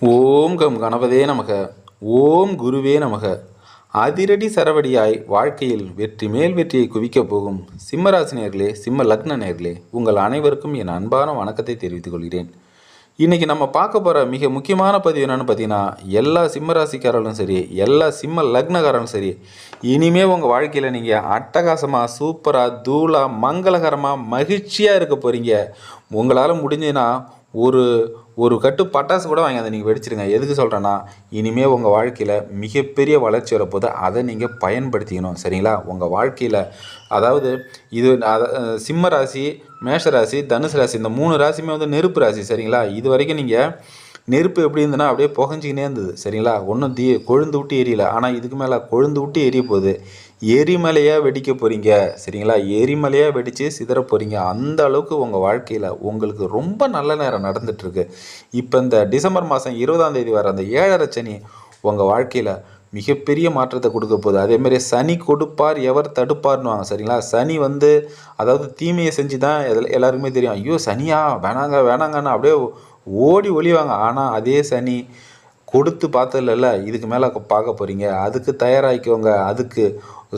ஓம் come கணபதே நமக. ஓம் குருவே நமக. அதிரடி சரவடியாய் வாழ்க்கையில் வெற்றி மேல் வெற்றியை குவிக்கப் போகும் சிம்மராசி நேர்களே சிம்ம லக்ன நேர்களே உங்கள் அனைவருக்கும் என் அன்பான வணக்கத்தை தெரிவித்துக் கொள்கிறேன். இன்றைக்கி நம்ம பார்க்க போகிற மிக முக்கியமான பதிவு என்னென்னு பார்த்தீங்கன்னா எல்லா சிம்ம ராசிக்காரர்களும் சரி எல்லா சிம்ம லக்னக்காரர்களும் சரி இனிமேல் உங்கள் வாழ்க்கையில் நீங்கள் அட்டகாசமாக சூப்பராக தூளாக மங்களகரமாக மகிழ்ச்சியாக இருக்க போகிறீங்க உங்களால் முடிஞ்சுன்னா ஒரு ஒரு கட்டு பட்டாசு கூட வாங்கி அதை நீங்கள் வெடிச்சிருங்க. எதுக்கு சொல்கிறேன்னா இனிமேல் உங்கள் வாழ்க்கையில் மிகப்பெரிய வளர்ச்சி வரப்போது அதை நீங்கள் பயன்படுத்திக்கணும். சரிங்களா? உங்கள் வாழ்க்கையில் அதாவது இது அதை சிம்ம ராசி மேஷ ராசி தனுசு ராசி இந்த மூணு ராசியுமே வந்து நெருப்பு ராசி. சரிங்களா? இது வரைக்கும் நீங்கள் நெருப்பு எப்படி இருந்ததுன்னா அப்படியே புகஞ்சிக்கினே இருந்தது. சரிங்களா? ஒன்றும் தீ கொழுந்து விட்டு எரியல. ஆனால் இதுக்கு மேலே கொழுந்து விட்டு எரிய போகுது. எரிமலையாக வெடிக்க போகிறீங்க சரிங்களா? எரிமலையாக வெடித்து சிதற போகிறீங்க அந்த அளவுக்கு உங்கள் வாழ்க்கையில் உங்களுக்கு ரொம்ப நல்ல நேரம் நடந்துகிட்ருக்கு இப்போ இந்த டிசம்பர் மாதம் இருபதாம் தேதி வர அந்த ஏழரை சனி உங்கள் வாழ்க்கையில் மிகப்பெரிய மாற்றத்தை கொடுக்க போகுது. அதேமாரி சனி கொடுப்பார் எவர் தடுப்பார்னுவாங்க. சரிங்களா? சனி வந்து அதாவது தீமையை செஞ்சு தான் எல்லாருக்குமே தெரியும். ஐயோ சனியா? வேணாங்க வேணாங்கன்னு அப்படியே ஓடி ஒழிவாங்க ஆனால் அதே சனி கொடுத்து பார்த்ததில்ல இதுக்கு மேலே பார்க்க போகிறீங்க அதுக்கு தயாராகிக்கோங்க. அதுக்கு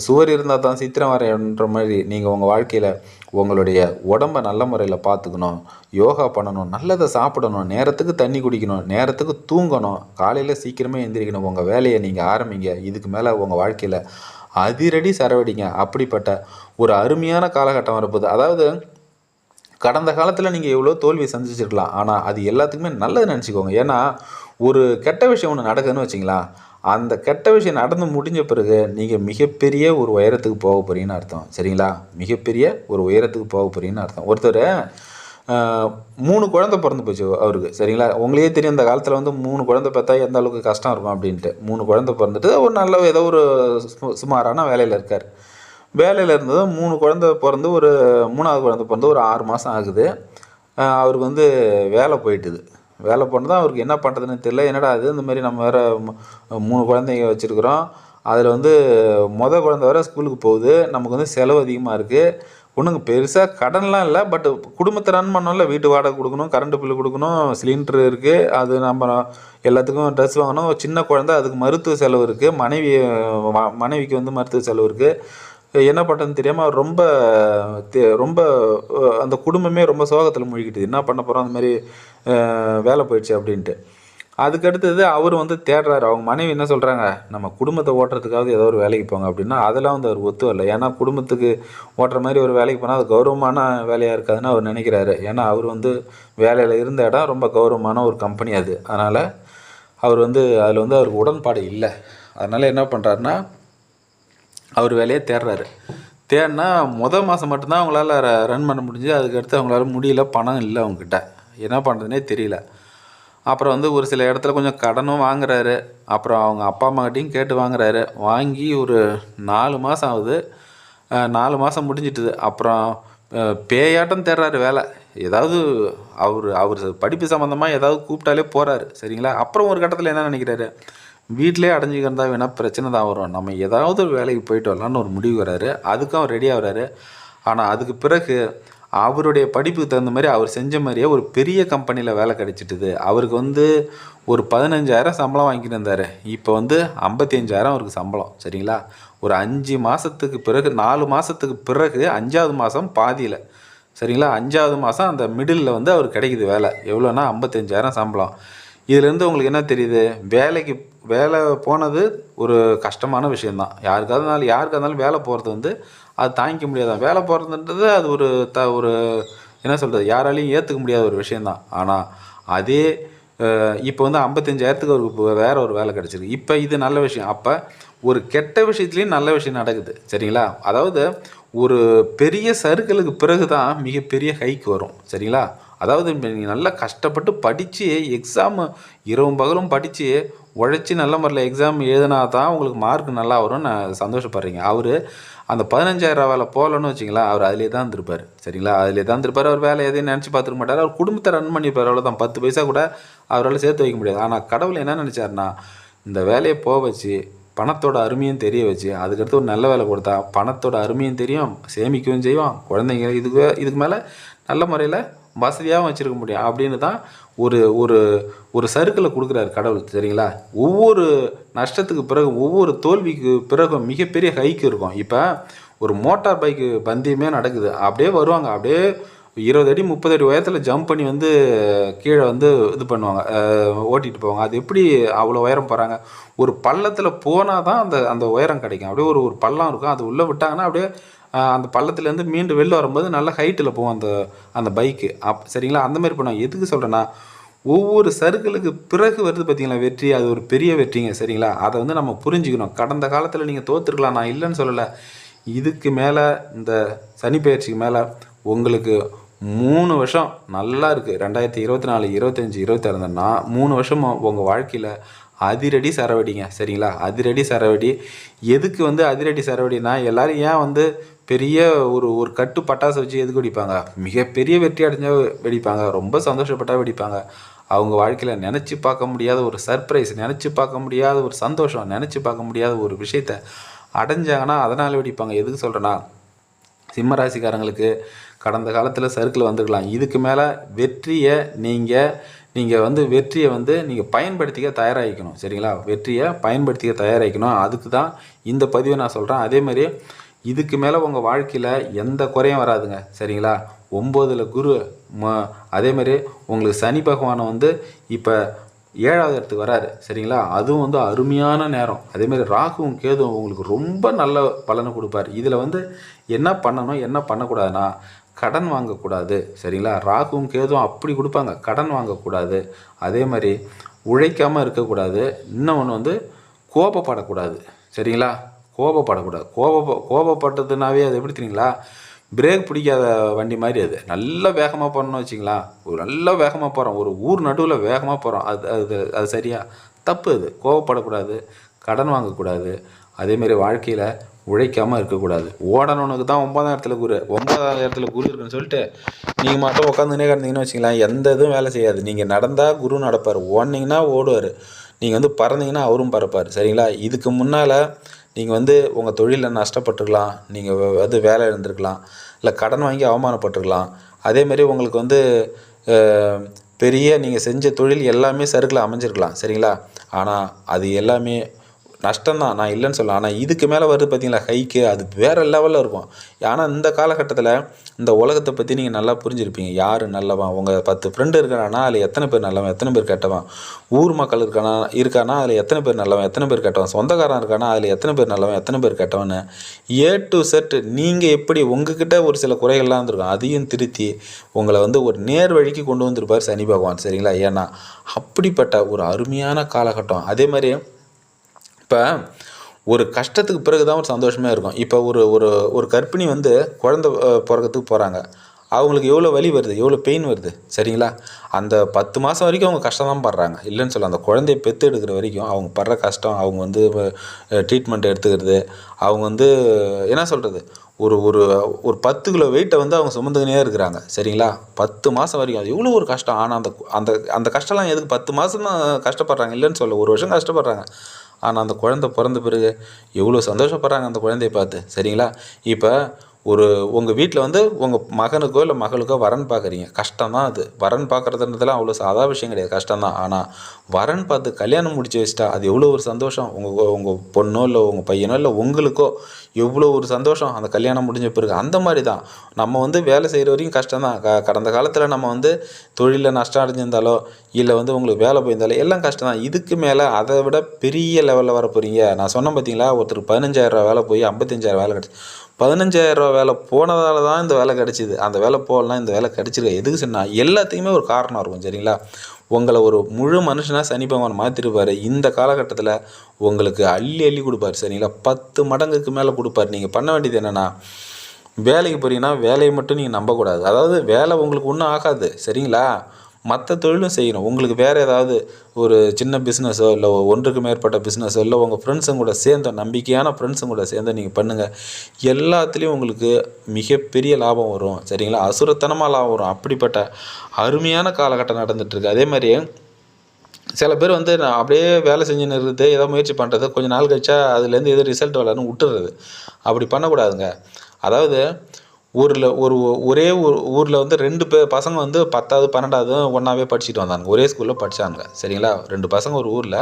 சுவர் இருந்தால் தான் சித்திரம் வரையன்ற மாதிரி நீங்கள் உங்கள் வாழ்க்கையில் உங்களுடைய உடம்பை நல்ல முறையில் பார்த்துக்கணும். யோகா பண்ணணும். நல்லதை சாப்பிடணும். நேரத்துக்கு தண்ணி குடிக்கணும். நேரத்துக்கு தூங்கணும். காலையில் சீக்கிரமே எந்திரிக்கணும். உங்கள் வேலையை நீங்கள் ஆரம்பிங்க. இதுக்கு மேலே உங்கள் வாழ்க்கையில் அதிரடி சரவடிங்க. அப்படிப்பட்ட ஒரு அருமையான காலகட்டம் வரப்போகுது. அதாவது கடந்த காலத்தில் நீங்கள் எவ்வளோ தோல்வி சந்திச்சிருக்கலாம். ஆனால் அது எல்லாத்துக்குமே நல்லது நினச்சிக்கோங்க. ஏன்னா ஒரு கெட்ட விஷயம் ஒன்று நடக்குதுன்னு வச்சிங்களா அந்த கெட்ட விஷயம் நடந்து முடிஞ்ச பிறகு நீங்கள் மிகப்பெரிய ஒரு உயரத்துக்கு போக போகிறீங்கன்னு அர்த்தம். சரிங்களா? மிகப்பெரிய ஒரு உயரத்துக்கு போக போகிறீங்கன்னு அர்த்தம். ஒருத்தர் மூணு குழந்தை பிறந்து போச்சு அவருக்கு. சரிங்களா? உங்களையே தெரியும் இந்த காலத்தில் வந்து மூணு குழந்தை பார்த்தா எந்த அளவுக்கு கஷ்டம் இருக்கும் அப்படின்ட்டு. மூணு குழந்தை பிறந்துட்டு ஒரு நல்ல ஏதோ ஒரு சுமாரான வேலையில் இருக்கார். வேலையில் இருந்தது. மூணு குழந்த பிறந்து ஒரு மூணாவது குழந்த பிறந்து ஒரு ஆறு மாதம் ஆகுது. அவருக்கு வந்து வேலை போயிட்டுது. வேலை போனது தான் அவருக்கு என்ன பண்ணுறதுன்னு தெரியல. என்னடா அது இந்த மாதிரி நம்ம வேறு மூணு குழந்தைங்க வச்சுருக்குறோம். அதில் வந்து மொதல் குழந்த வர ஸ்கூலுக்கு போகுது. நமக்கு வந்து செலவு அதிகமாக இருக்குது ஒன்றுங்க பெருசாக கடன்லாம் இல்லை. பட் குடும்பத்தை ரன் பண்ணோம்ல வீட்டு வாடகை கொடுக்கணும் கரண்ட்டு பில்லு கொடுக்கணும் சிலிண்டர் இருக்குது அது நம்ம எல்லாத்துக்கும் ட்ரெஸ் வாங்கணும். சின்ன குழந்த அதுக்கு மருத்துவ செலவு இருக்குது மனைவி மனைவிக்கு வந்து மருத்துவ செலவு இருக்குது என்ன பண்ணுறதுன்னு தெரியாமல் ரொம்ப ரொம்ப அந்த குடும்பமே ரொம்ப சோகத்தில் மூழ்கிட்டுது. என்ன பண்ண போகிறோம் அந்த மாதிரி வேலை போயிடுச்சு அப்படின்ட்டு. அதுக்கடுத்தது அவர் வந்து தேடுறாரு. அவங்க மனைவி என்ன சொல்கிறாங்க நம்ம குடும்பத்தை ஓட்டுறதுக்காவது ஏதோ ஒரு வேலைக்கு போங்க அப்படின்னா அதெல்லாம் வந்து அவர் ஒத்து வரல. ஏன்னா குடும்பத்துக்கு ஓட்டுற மாதிரி ஒரு வேலைக்கு போனால் அது கௌரவமான வேலையாக இருக்காதுன்னு அவர் நினைக்கிறாரு. ஏன்னா அவர் வந்து வேலையில் இருந்த இடம் ரொம்ப கௌரவமான ஒரு கம்பெனி அது. அதனால் அவர் வந்து அதில் வந்து அவருக்கு உடன்பாடு இல்லை. அதனால் என்ன பண்ணுறாருன்னா அவர் வேலையை தேடுறாரு. தேடினா மொதல் மாதம் மட்டும்தான் அவங்களால ரன் பண்ண முடிஞ்சு அதுக்கடுத்து அவங்களால முடியல பணம் இல்லை அவங்கக்கிட்ட என்ன பண்ணுறதுனே தெரியல. அப்புறம் வந்து ஒரு சில இடத்துல கொஞ்சம் கடனும் வாங்குறாரு. அப்புறம் அவங்க அப்பா அம்மாக்கிட்டையும் கேட்டு வாங்குறாரு. வாங்கி ஒரு நாலு மாதம் ஆகுது. நாலு மாதம் முடிஞ்சிட்டுது. அப்புறம் பேயாட்டம் தேடுறாரு வேலை. ஏதாவது அவர் அவர் படிப்பு சம்மந்தமாக ஏதாவது கூப்பிட்டாலே போகிறாரு சரிங்களா? அப்புறம் ஒரு கட்டத்தில் என்ன நினைக்கிறாரு? வீட்டிலே அடைஞ்சிக்கிறதா வேணால் பிரச்சனை தான் வரும். நம்ம ஏதாவது ஒரு வேலைக்கு போயிட்டு வரலான்னு ஒரு முடிவு வராரு. அதுக்கும் அவர் ரெடி ஆகிறாரு ஆனால் அதுக்கு பிறகு அவருடைய படிப்புக்கு தகுந்த மாதிரி அவர் செஞ்ச மாதிரியே ஒரு பெரிய கம்பெனியில் வேலை கிடைச்சிட்டுது. அவருக்கு வந்து ஒரு பதினஞ்சாயிரம் சம்பளம் வாங்கிட்டு இருந்தார். இப்போ வந்து ஐம்பத்தி அஞ்சாயிரம் அவருக்கு சம்பளம். சரிங்களா? ஒரு அஞ்சு மாதத்துக்கு பிறகு நாலு மாதத்துக்கு பிறகு அஞ்சாவது மாதம் பாதியில். சரிங்களா? அஞ்சாவது மாதம் அந்த மிடில் வந்து அவருக்கு கிடைக்குது வேலை. எவ்வளோன்னா ஐம்பத்தஞ்சாயிரம் சம்பளம். இதுலேருந்து உங்களுக்கு என்ன தெரியுது? வேலைக்கு வேலை போனது ஒரு கஷ்டமான விஷயந்தான். யாருக்காக இருந்தாலும் யாருக்காக இருந்தாலும் வேலை போகிறது வந்து அது தாங்கிக்க முடியாதான். வேலை போகிறதுன்றது அது ஒரு த ஒரு என்ன சொல்கிறது யாராலையும் ஏற்றுக்க முடியாத ஒரு விஷயந்தான். ஆனால் அதே இப்போ வந்து ஐம்பத்தஞ்சாயிரத்துக்கு ஒரு வேறு ஒரு வேலை கிடச்சிருக்கு. இப்போ இது நல்ல விஷயம். அப்போ ஒரு கெட்ட விஷயத்துலேயும் நல்ல விஷயம் நடக்குது. சரிங்களா? அதாவது ஒரு பெரிய சர்க்கிளுக்கு பிறகு தான் மிகப்பெரிய ஹைக் வரும். சரிங்களா? அதாவது நீங்கள் நல்லா கஷ்டப்பட்டு படித்து எக்ஸாமு இரவும் பகலும் படித்து உழைச்சி நல்ல முறையில் எக்ஸாம் எழுதினா தான் உங்களுக்கு மார்க் நல்லா வரும்னு நான் சந்தோஷப்படுறீங்க. அவர் அந்த பதினஞ்சாயிரம் வேலை போகலன்னு வச்சிங்களேன் அவர் அதிலே தான் இருந்திருப்பார். சரிங்களா? அதிலே தான் இருந்திருப்பார். அவர் வேலை எதையும் நினச்சி பார்த்துருக்க மாட்டார். அவர் குடும்பத்தை ரன் பண்ணியிருப்பார். அவ்வளோதான் பத்து பைசா கூட அவரால் சேர்த்து வைக்க முடியாது. ஆனால் கடவுள் என்ன நினச்சாருன்னா இந்த வேலையை போக வச்சு பணத்தோட அருமையும் தெரிய வச்சு அதுக்கடுத்து ஒரு நல்ல வேலை கொடுத்தா பணத்தோட அருமையும் தெரியும். சேமிக்கவும் செய்வோம் குழந்தைங்க இதுக்கு இதுக்கு மேலே நல்ல முறையில் வசதியாகவும் வச்சுருக்க முடியும். அப்படின்னு தான் ஒரு ஒரு ஒரு சர்க்கிளை கொடுக்குறாரு கடவுள் சரிங்களா ஒவ்வொரு நஷ்டத்துக்கு பிறகு ஒவ்வொரு தோல்விக்கு பிறகு மிகப்பெரிய ஹைக்கு இருக்கும். இப்போ ஒரு மோட்டார் பைக்கு பந்தயமே நடக்குது. அப்படியே வருவாங்க. அப்படியே இருபது அடி முப்பது அடி உயரத்தில் ஜம்ப் பண்ணி வந்து கீழே வந்து இது பண்ணுவாங்க. ஓட்டிகிட்டு போவாங்க. அது எப்படி அவ்வளோ உயரம் போகிறாங்க ஒரு பள்ளத்தில் போனால் தான் அந்த அந்த உயரம் கிடைக்கும். அப்படியே ஒரு ஒரு பள்ளம் இருக்கும். அது உள்ளே விட்டாங்கன்னா அப்படியே அந்த பள்ளத்துலேருந்து மீண்டு வெளில வரும்போது நல்ல ஹைட்டில் போகும் அந்த அந்த பைக்கு அப் சரிங்களா? அந்த மாதிரி பண்ணுவோம் எதுக்கு சொல்கிறேன்னா ஒவ்வொரு சர்க்கிளுக்கு பிறகு வருது பார்த்தீங்களா வெற்றி? அது ஒரு பெரிய வெற்றிங்க சரிங்களா? அதை வந்து நம்ம புரிஞ்சுக்கணும். கடந்த காலத்தில் நீங்கள் தோற்றுருக்கலாம் நான் இல்லைன்னு சொல்லலை. இதுக்கு மேலே இந்த சனி பயிற்சிக்கு மேலே உங்களுக்கு மூணு வருஷம் நல்லா இருக்குது ரெண்டாயிரத்தி இருபத்தி நாலு இருபத்தஞ்சி இருபத்தாறு நான் மூணு வருஷமும் உங்கள் வாழ்க்கையில் அதிரடி சரவடிங்க சரிங்களா? அதிரடி சரவடி. எதுக்கு வந்து அதிரடி சரவடினா எல்லோரும் ஏன் வந்து பெரிய ஒரு ஒரு கட்டு பட்டாசு வச்சு எதுக்கு வெடிப்பாங்க? மிகப்பெரிய வெற்றி அடைஞ்சா வெடிப்பாங்க. ரொம்ப சந்தோஷப்பட்டா வெடிப்பாங்க. அவங்க வாழ்க்கையில் நினச்சி பார்க்க முடியாத ஒரு சர்ப்ரைஸ் நினச்சி பார்க்க முடியாத ஒரு சந்தோஷம் நினச்சி பார்க்க முடியாத ஒரு விஷயத்த அடைஞ்சாங்கன்னா அதனால் வெடிப்பாங்க. எதுக்கு சொல்கிறேன்னா சிம்ம ராசிக்காரங்களுக்கு கடந்த காலத்தில் சர்க்கிள் வந்துருக்கலாம். இதுக்கு மேலே வெற்றியை நீங்கள் நீங்கள் வந்து வெற்றியை வந்து நீங்கள் பயன்படுத்திக்க தயாராகிக்கணும். சரிங்களா? வெற்றியை பயன்படுத்திக்க தயாராகிக்கணும். அதுக்கு தான் இந்த பதிவை நான் சொல்கிறேன் அதே மாதிரி இதுக்கு மேலே உங்கள் வாழ்க்கையில் எந்த குறையும் வராதுங்க. சரிங்களா? ஒம்போதில் குரு ம அதே மாதிரி உங்களுக்கு சனி பகவானை வந்து இப்போ ஏழாவது இடத்துக்கு வராரு. சரிங்களா? அதுவும் வந்து அருமையான நேரம். அதேமாதிரி ராகுவும் கேதுவும் உங்களுக்கு ரொம்ப நல்ல பலனை கொடுப்பாரு. இதில் வந்து என்ன பண்ணணும் என்ன பண்ணக்கூடாதுன்னா கடன் வாங்கக்கூடாது. சரிங்களா? ராகுவும் கேதுவும் அப்படி கொடுப்பாங்க. கடன் வாங்கக்கூடாது. அதே மாதிரி உழைக்காமல் இருக்கக்கூடாது. இன்னொன்று வந்து கோபப்படக்கூடாது. சரிங்களா? கோபப்படக்கூடாது. கோப கோபப்பட்டதுனாவே அது எப்படி தெரியுங்களா? பிரேக் பிடிக்காத வண்டி மாதிரி அது. நல்ல வேகமாக போகிறோம்னு வச்சிங்களா? ஒரு நல்ல வேகமாக போகிறோம் ஒரு ஊர் நடுவில் வேகமாக போகிறோம் அது அது அது சரியா? தப்பு அது. கோவப்படக்கூடாது கடன் வாங்கக்கூடாது. அதேமாரி வாழ்க்கையில் உழைக்காமல் இருக்கக்கூடாது. ஓடணுனுக்கு தான் ஒன்பதாம் இடத்துல குரு ஒன்பதாம் இடத்துல குரு இருக்குன்னு சொல்லிட்டு நீங்கள் மட்டும் உட்காந்துனே கிடந்தீங்கன்னு வச்சுக்கலாம் எந்த இதுவும் வேலை செய்யாது. நீங்கள் நடந்தால் குரு நடப்பார். ஓடினீங்கன்னா ஓடுவார். நீங்கள் வந்து பறந்தீங்கன்னா அவரும் பறப்பார். சரிங்களா? இதுக்கு முன்னால் நீங்கள் வந்து உங்கள் தொழிலில் நஷ்டப்பட்டுருக்கலாம். நீங்கள் வந்து வேலை இருந்திருக்கலாம் இல்லை கடன் வாங்கி அவமானப்பட்டிருக்கலாம். அதேமாரி உங்களுக்கு வந்து பெரிய நீங்கள் செஞ்ச தொழில் எல்லாமே சறுக்கில் அமைஞ்சிருக்கலாம். சரிங்களா? ஆனால் அது எல்லாமே நஷ்டம்தான். நான் இல்லைன்னு சொல்லலாம் ஆனால் இதுக்கு மேலே வருது பார்த்தீங்களா ஹைக்கு அது வேறு லெவலில் இருக்கும். ஆனால் இந்த காலகட்டத்தில் இந்த உலகத்தை பற்றி நீங்கள் நல்லா புரிஞ்சிருப்பீங்க. யார் நல்லவன்? உங்கள் பத்து ஃப்ரெண்டு இருக்கானா? அதில் எத்தனை பேர் நல்லவன்? எத்தனை பேர் கெட்டவன்? ஊர் மக்கள் இருக்கானா? இருக்கானா? அதில் எத்தனை பேர் நல்லவன்? எத்தனை பேர் கெட்டவன்? சொந்தக்காரன் இருக்கானா? அதில் எத்தனை பேர் நல்லவன்? எத்தனை பேர் கெட்டவன்னு ஏ டு செட் நீங்கள் எப்படி உங்ககிட்ட ஒரு சில குறைகள்லாம் இருந்திருக்கும். அதையும் திருத்தி உங்களை வந்து ஒரு நேர் வழிக்கு கொண்டு வந்திருப்பார் சனி பகவான். சரிங்களா? ஏன்னா அப்படிப்பட்ட ஒரு அருமையான காலகட்டம். அதே மாதிரி இப்போ ஒரு கஷ்டத்துக்கு பிறகு தான் ஒரு சந்தோஷமே இருக்கும். இப்போ ஒரு ஒரு ஒரு கர்ப்பிணி வந்து குழந்த பிறக்கிறதுக்கு பிறக்கறதுக்கு போகிறாங்க அவங்களுக்கு எவ்வளோ வலி வருது? எவ்வளோ பெயின் வருது? சரிங்களா? அந்த பத்து மாதம் வரைக்கும் அவங்க கஷ்டம் தான் படுறாங்க. இல்லைன்னு சொல்ல அந்த குழந்தைய பெற்று எடுக்கிற வரைக்கும் அவங்க படுற கஷ்டம் அவங்க வந்து ட்ரீட்மெண்ட் எடுத்துக்கிறது அவங்க வந்து என்ன சொல்கிறது ஒரு ஒரு ஒரு பத்து கிலோ வெயிட்டை வந்து அவங்க சுமந்துக்கினே இருக்கிறாங்க. சரிங்களா? பத்து மாதம் வரைக்கும். அது எவ்வளோ ஒரு கஷ்டம்? ஆனால் அந்த அந்த அந்த கஷ்டம்லாம் எதுக்கு? பத்து மாதம் தான் கஷ்டப்படுறாங்க. இல்லைன்னு சொல்ல ஒரு வருஷம் கஷ்டப்படுறாங்க. ஆனால் அந்த குழந்தை பிறந்த பிறகு எவ்வளோ சந்தோஷப்படுறாங்க அந்த குழந்தைய பார்த்து. சரிங்களா? இப்போ ஒரு உங்கள் வீட்டில் வந்து உங்கள் மகனுக்கோ இல்லை மகளுக்கோ வரன் பார்க்குறீங்க கஷ்டம் தான் அது. வரன் பார்க்குறதுன்றதுலாம் அவ்வளோ சாதா விஷயம் கிடையாது. கஷ்டம் தான் ஆனால் வரன் பார்த்து கல்யாணம் முடிச்சு வச்சிட்டா அது எவ்வளோ ஒரு சந்தோஷம். உங்கள் உங்கள் பொண்ணோ இல்லை உங்கள் பையனோ இல்லை உங்களுக்கோ எவ்வளோ ஒரு சந்தோஷம். அந்த கல்யாணம் முடிஞ்ச பிறகு அந்த மாதிரி தான் நம்ம வந்து வேலை செய்கிற வரைக்கும் கஷ்டம் தான் க கடந்த காலத்தில் நம்ம வந்து தொழிலில் நஷ்டம் அடைஞ்சிருந்தாலோ இல்லை வந்து உங்களுக்கு வேலை போயிருந்தாலே எல்லாம் கஷ்டம் தான் இதுக்கு மேலே அதை விட பெரிய லெவலில் வர போகிறீங்க நான் சொன்னேன் பார்த்தீங்களா? ஒருத்தர் பதினஞ்சாயிரரூவா வேலை போய் ஐம்பத்தஞ்சாயிரம் வேலை கிடச்சி. பதினஞ்சாயிரரூவா வேலை போனதால தான் இந்த வேலை கிடச்சிது. அந்த வேலை போகலாம் இந்த வேலை கிடச்சிருக்கு? எதுக்கு சொன்னால் எல்லாத்துக்குமே ஒரு காரணம் இருக்கும் சரிங்களா? உங்களை ஒரு முழு மனுஷனாக சனி பகவான் மாற்றிருப்பார் இந்த காலகட்டத்தில் உங்களுக்கு அள்ளி அள்ளி கொடுப்பாரு சரிங்களா? பத்து மடங்குக்கு மேலே கொடுப்பாரு. நீங்கள் பண்ண வேண்டியது என்னென்னா வேலைக்கு போகிறீங்கன்னா வேலையை மட்டும் நீங்கள் நம்பக்கூடாது. அதாவது வேலை உங்களுக்கு ஒன்றும் ஆகாது சரிங்களா? மற்ற தொழிலும் செய்யணும். உங்களுக்கு வேறு ஏதாவது ஒரு சின்ன பிஸ்னஸோ இல்லை ஒன்றுக்கு மேற்பட்ட பிஸ்னஸோ இல்லை உங்கள் ஃப்ரெண்ட்ஸுங்க கூட சேர்ந்த நம்பிக்கையான ஃப்ரெண்ட்ஸுங்க கூட சேர்ந்து நீங்கள் பண்ணுங்கள் எல்லாத்துலேயும் உங்களுக்கு மிகப்பெரிய லாபம் வரும். சரிங்களா? அசுரத்தனமாக லாபம் வரும். அப்படிப்பட்ட அருமையான காலகட்டம் நடந்துகிட்ருக்கு அதே மாதிரி சில பேர் வந்து நான் அப்படியே வேலை செஞ்சு இருக்கிறது ஏதோ முயற்சி பண்ணுறது கொஞ்சம் நாள் கழிச்சா அதுலேருந்து எதுவும் ரிசல்ட் வரலன்னு விட்டுறது. அப்படி பண்ணக்கூடாதுங்க. அதாவது ஊரில் ஒரு ஒரே ஊர் ஊரில் வந்து ரெண்டு பேர் பசங்க வந்து பத்தாவது பன்னெண்டாவது ஒன்றாவே படிச்சுட்டு வந்தாங்க ஒரே ஸ்கூலில் படித்தாங்க சரிங்களா? ரெண்டு பசங்க ஒரு ஊரில்.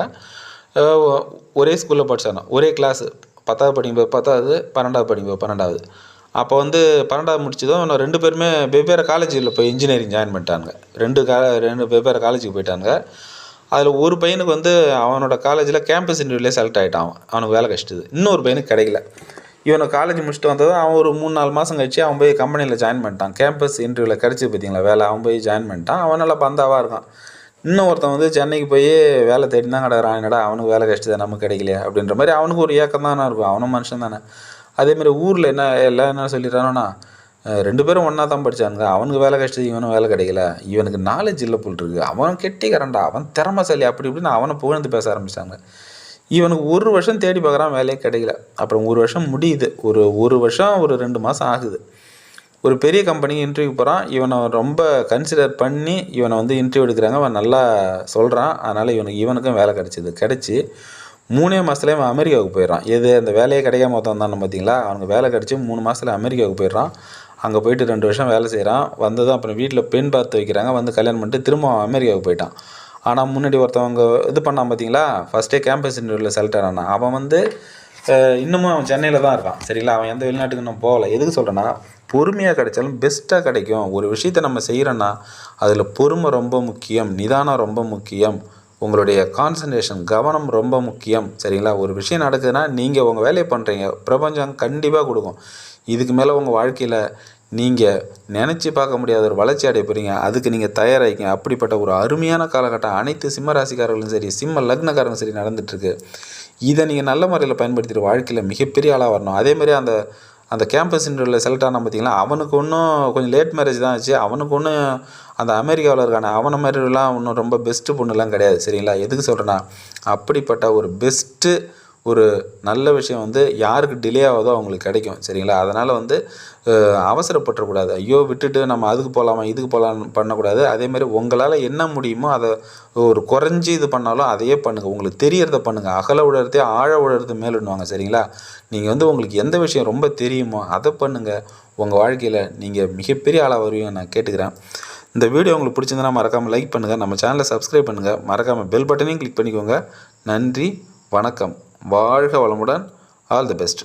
ஒரே ஸ்கூலில் படித்தாங்க ஒரே கிளாஸு பத்தாவது படிக்கும்போது பத்தாவது பன்னெண்டாவது படிக்கும்போது பன்னெண்டாவது. அப்போ வந்து பன்னெண்டாவது முடிச்சதும் இன்னும் ரெண்டு பேருமே வெவ்வேறு காலேஜில் போய் இன்ஜினியரிங் ஜாயின் பண்ணிட்டாங்க ரெண்டு கா ரெண்டு வெவ்வேறு காலேஜுக்கு போயிட்டாங்க அதில் ஒரு பையனுக்கு வந்து அவனோட காலேஜில் கேம்பஸ் இன்டர்வியூலேயே செலக்ட் ஆகிட்டான் அவனுக்கு வேலை கஷ்டது இன்னொரு பையனுக்கு கிடைக்கல. இவனை காலேஜ் முடிச்சுட்டு வந்ததும் அவன் ஒரு மூணு நாலு மாதம் கழிச்சு அவன் போய் கம்பெனியில் ஜாயின் பண்ணிட்டான். கேம்பஸ் இன்டர்வியூவில் கிடச்சி பார்த்தீங்களா வேலை. அவன் போய் ஜாயின் பண்ணிட்டான். அவன் நல்லா பந்தாவாக இருக்கான். இன்னும் ஒருத்தன் வந்து சென்னைக்கு போய் வேலை தேடி தான் கிடக்குறான். என்னடா அவனுக்கு வேலை கஷ்டத்தை நமக்கு கிடைக்கலையே அப்படின்ற மாதிரி அவனுக்கு ஒரு ஏக்கம் தானே இருக்கும். அவனும் மனுஷன் தானே. அதேமாரி ஊரில் என்ன எல்லாம் என்ன சொல்லிடுறானுன்னா ரெண்டு பேரும் ஒன்றா தான் படித்தானுங்க அவனுக்கு வேலை கஷ்டத்துக்கு இவனும் வேலை கிடைக்கல. இவனுக்கு நாலேஜ் இல்லை போல் இருக்கு. அவன் கெட்டிக்காரன்டா. அவன் திறமைசாலி. அப்படி இப்படின்னு அவனை புகழ்ந்து பேச ஆரம்பித்தாங்க இவனுக்கு ஒரு வருஷம் தேடி பார்க்குறான் வேலையே கிடைக்கல. அப்புறம் ஒரு வருஷம் முடியுது. ஒரு ஒரு வருஷம் ஒரு ரெண்டு மாதம் ஆகுது. ஒரு பெரிய கம்பெனிக்கு இன்டர்வியூ போகிறான் இவனை ரொம்ப கன்சிடர் பண்ணி இவனை வந்து இன்டர்வியூ எடுக்கிறாங்க. அவன் நல்லா சொல்கிறான் அதனால் இவனுக்கு இவனுக்கும் வேலை கிடச்சிது. கிடச்சி மூணே மாதத்துலேயே அவன் அமெரிக்காவுக்கு போயிடுறான். எது அந்த வேலையே கிடைக்காம ஒருத்தன் வந்தானே பார்த்தீங்களா? அவனுக்கு வேலை கிடச்சி மூணு மாதத்துல அமெரிக்காவுக்கு போயிடுறான். அங்கே போயிட்டு ரெண்டு வருஷம் வேலை செய்கிறான் வந்ததும் அப்புறம் வீட்டில் பெண் பார்த்து வைக்கிறாங்க. வந்து கல்யாணம் பண்ணிட்டு திரும்ப அவன் அமெரிக்காவுக்கு போயிட்டான். ஆனால் முன்னாடி ஒருத்தவங்க இது பண்ணான் பார்த்தீங்களா ஃபஸ்ட்டே கேம்பஸ் இன்டர்வியூவில் செலக்ட் ஆனான். அவன் வந்து இன்னமும் அவன் சென்னையில் தான் இருக்கான். சரிங்களா? அவன் எந்த வெளிநாட்டுக்கு இன்னும் போகல. எதுக்கு சொல்கிறேன்னா பொறுமையாக கிடைச்சாலும் பெஸ்ட்டாக கிடைக்கும். ஒரு விஷயத்தை நம்ம செய்கிறோன்னா அதில் பொறுமை ரொம்ப முக்கியம். நிதானம் ரொம்ப முக்கியம். உங்களுடைய கான்சன்ட்ரேஷன் கவனம் ரொம்ப முக்கியம். சரிங்களா? ஒரு விஷயம் நடக்குதுன்னா நீங்கள் உங்கள் வேலையை பண்ணுறீங்க பிரபஞ்சம் கண்டிப்பாக கொடுக்கும். இதுக்கு மேலே உங்கள் வாழ்க்கையில் நீங்கள் நினச்சி பார்க்க முடியாத ஒரு வளர்ச்சி அடைய போகிறீங்க அதுக்கு நீங்கள் தயாராகிங்க அப்படிப்பட்ட ஒரு அருமையான காலகட்டம். அனைத்து சிம்ம ராசிக்காரர்களும் சரி சிம்ம லக்னக்காரங்களும் சரி நடந்துட்டுருக்கு. இதை நீங்கள் நல்ல முறையில் பயன்படுத்திட்டு வாழ்க்கையில் மிகப்பெரிய ஆளாக வரணும். அதேமாதிரி அந்த அந்த கேம்பஸ் இன்டர்வியூவில் செலக்ட் ஆனால் பார்த்தீங்களா அவனுக்கு ஒன்றும் கொஞ்சம் லேட் மேரேஜ் தான் ஆச்சு. அவனுக்கு ஒன்றும் அந்த அமெரிக்காவில் இருக்கான அவனை மாதிரிலாம் ஒன்றும் ரொம்ப பெஸ்ட்டு பொண்ணுலாம் கிடையாது. சரிங்களா? எதுக்கு சொல்கிறேன்னா அப்படிப்பட்ட ஒரு பெஸ்ட்டு ஒரு நல்ல விஷயம் வந்து யாருக்கு டிலே ஆகுதோ அவங்களுக்கு கிடைக்கும் சரிங்களா? அதனால் வந்து அவசரப்பட்டுறக்கூடாது. ஐயோ விட்டுட்டு நம்ம அதுக்கு போகலாமா இதுக்கு போகலான்னு பண்ணக்கூடாது. அதேமாதிரி உங்களால் என்ன முடியுமோ அதை ஒரு குறைஞ்சி இது பண்ணாலும் அதையே பண்ணுங்கள் உங்களுக்கு தெரியறத பண்ணுங்கள் அகல உழறதே ஆழ உழறது மேலுன்னுவாங்க சரிங்களா? நீங்கள் வந்து உங்களுக்கு எந்த விஷயம் ரொம்ப தெரியுமோ அதை பண்ணுங்கள் உங்கள் வாழ்க்கையில் நீங்கள் மிகப்பெரிய ஆளாக வருவீங்க நான் கேட்டுக்கிறேன். இந்த வீடியோ உங்களுக்கு பிடிச்சிருந்தனா மறக்காமல் லைக் பண்ணுங்கள் நம்ம சேனலை சப்ஸ்கிரைப் பண்ணுங்கள் மறக்காமல் பெல் பட்டனையும் கிளிக் பண்ணிக்கோங்க. நன்றி வணக்கம். வாழ்க வளமுடன். All the best